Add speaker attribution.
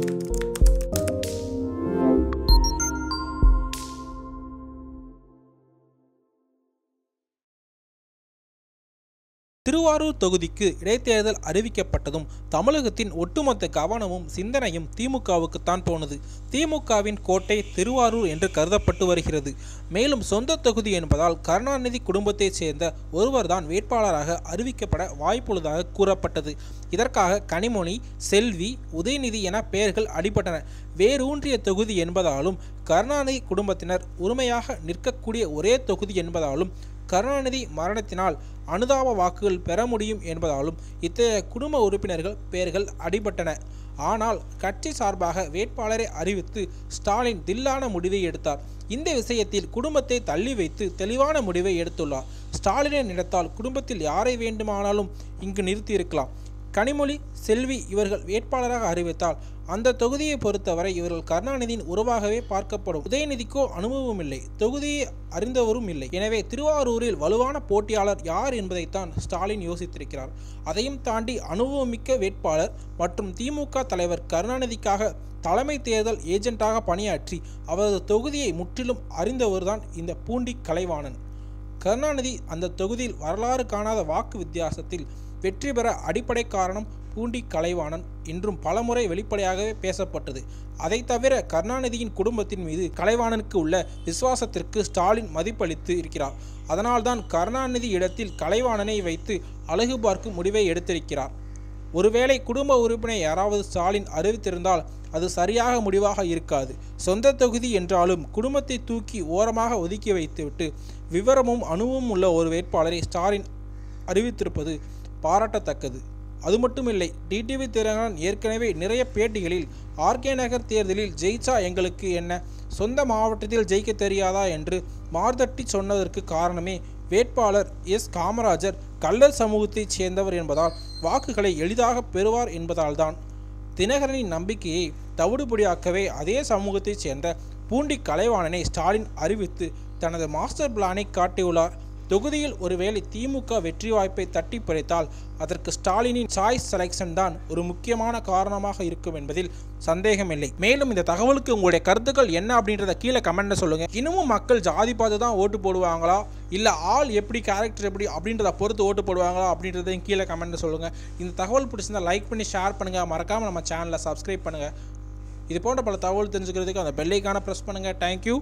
Speaker 1: Thank you. Thiruvarur தொகுதிக்கு இடைத்தேர்தல் அறிவிக்கப்பட்டதும் தமிழகத்தின் ஒட்டுமொத்த கவனமும் சிந்தனையும் திமுகவுக்குத்தான் போனது. திமுகவின் கோட்டை திருவாரூர் என்று கருதப்பட்டு வருகிறது. மேலும் சொந்த தொகுதி என்பதால் கருணாநிதி குடும்பத்தைச் சேர்ந்த ஒருவர்தான் வேட்பாளராக அறிவிக்கப்பட வாய்ப்புள்ளதாக கூறப்பட்டது. இதற்காக கனிமொழி செல்வி உதயநிதி என பெயர்கள் அடிபட்டன. வேரூன்றிய தொகுதி என்பதாலும் கருணாநிதி குடும்பத்தினர் உரிமையாக நிற்கக்கூடிய ஒரே தொகுதி என்பதாலும் கருணாநிதி மரணத்தினால் அனுதாப வாக்குகள் பெற முடியும் என்பதாலும் இத்தகைய குடும்ப உறுப்பினர்கள் பெயர்கள் அடிபட்டன. ஆனால் கட்சி சார்பாக வேட்பாளரை அறிவித்து ஸ்டாலின் தில்லான முடிவை எடுத்தார். இந்த விஷயத்தில் குடும்பத்தை தள்ளி வைத்து தெளிவான முடிவை எடுத்துள்ளார். ஸ்டாலினை நினைத்தால் குடும்பத்தில் யாரை வேண்டுமானாலும் இங்கு நிறுத்தியிருக்கலாம். கனிமொழி செல்வி இவர்கள் வேட்பாளராக அறிவித்தால் அந்த தொகுதியை பொறுத்தவரை இவர்கள் கருணாநிதியின் உறவாகவே பார்க்கப்படும். உதயநிதிக்கோ அனுபவம் இல்லை தொகுதியை அறிந்தவரும் இல்லை. எனவே திருவாரூரில் வலுவான போட்டியாளர் யார் என்பதைத்தான் ஸ்டாலின் யோசித்திருக்கிறார். அதையும் தாண்டி அனுபவமிக்க வேட்பாளர் மற்றும் திமுக தலைவர் கருணாநிதிக்காக தலைமை தேர்தல் ஏஜென்ட்டாக பணியாற்றி அவரது தொகுதியை முற்றிலும் அறிந்தவர்தான் இந்த பூண்டி கலைவாணன். கருணாநிதி அந்த தொகுதியில் வரலாறு காணாத வாக்கு வித்தியாசத்தில் வெற்றி பெற அடிப்படை காரணம் பூண்டி கலைவாணன் என்றும் பலமுறை வெளிப்படையாகவே பேசப்பட்டது. அதை தவிர கருணாநிதியின் குடும்பத்தின் மீது கலைவாணனுக்கு உள்ள விசுவாசத்திற்கு ஸ்டாலின் மதிப்பளித்து இருக்கிறார். அதனால்தான் கருணாநிதி இடத்தில் கலைவாணனை வைத்து அழகு பார்க்கும் முடிவை எடுத்திருக்கிறார். ஒருவேளை குடும்ப உறுப்பினர் யாராவது ஸ்டாலின் அறிவித்திருந்தால் அது சரியாக முடிவாக இருக்காது. சொந்த தொகுதி என்றாலும் குடும்பத்தை தூக்கி ஓரமாக ஒதுக்கி வைத்துவிட்டு விவரமும் அணுவும் உள்ள ஒரு வேட்பாளரை ஸ்டாலின் அறிவித்திருப்பது பாராட்டத்தக்கது. அது மட்டுமில்லை டிடிவி தினகரன் ஏற்கனவே நிறைய பேட்டிகளில் ஆர்கே நகர் தேர்தலில் ஜெயிச்சா எங்களுக்கு என்ன? சொந்த மாவட்டத்தில் ஜெயிக்க தெரியாதா? என்று மார்தட்டி சொன்னதற்கு காரணமே வேட்பாளர் எஸ். காமராஜர் கள்ளர் சமூகத்தைச் சேர்ந்தவர் என்பதால் வாக்குகளை எளிதாக பெறுவார் என்பதால்தான். தினகரனின் நம்பிக்கையை தவிடுபடியாக்கவே அதே சமூகத்தைச் சேர்ந்த பூண்டி கலைவாணனை ஸ்டாலின் அறிவித்து தனது மாஸ்டர் பிளானை காட்டியுள்ளார். தொகுதியில் ஒருவேளை திமுக வெற்றி வாய்ப்பை தட்டி பறித்தால் அதற்கு ஸ்டாலினின் சாய்ஸ் செலெக்ஷன் தான் ஒரு முக்கியமான காரணமாக இருக்கும் என்பதில் சந்தேகமில்லை. மேலும் இந்த தகவலுக்கு உங்களுடைய கருத்துக்கள் என்ன அப்படின்றத கீழே கமெண்ட்ல சொல்லுங்க. இன்னமும் மக்கள் ஜாதி பார்த்து தான் ஓட்டு போடுவாங்களா? இல்லை ஆள் எப்படி கேரக்டர் எப்படி அப்படின்றத பொறுத்து ஓட்டு போடுவாங்களா அப்படின்றதையும் கீழே கமெண்ட்ல சொல்லுங்க. இந்த தகவல் பிடிச்சிருந்தா லைக் பண்ணி ஷேர் பண்ணுங்க. மறக்காம நம்ம சேனலை சப்ஸ்கிரைப் பண்ணுங்க. இது போன்ற பல தகவல் தெரிஞ்சுக்கிறதுக்கு அந்த பெல்லைக்கான ப்ரெஸ் பண்ணுங்க. தேங்க்யூ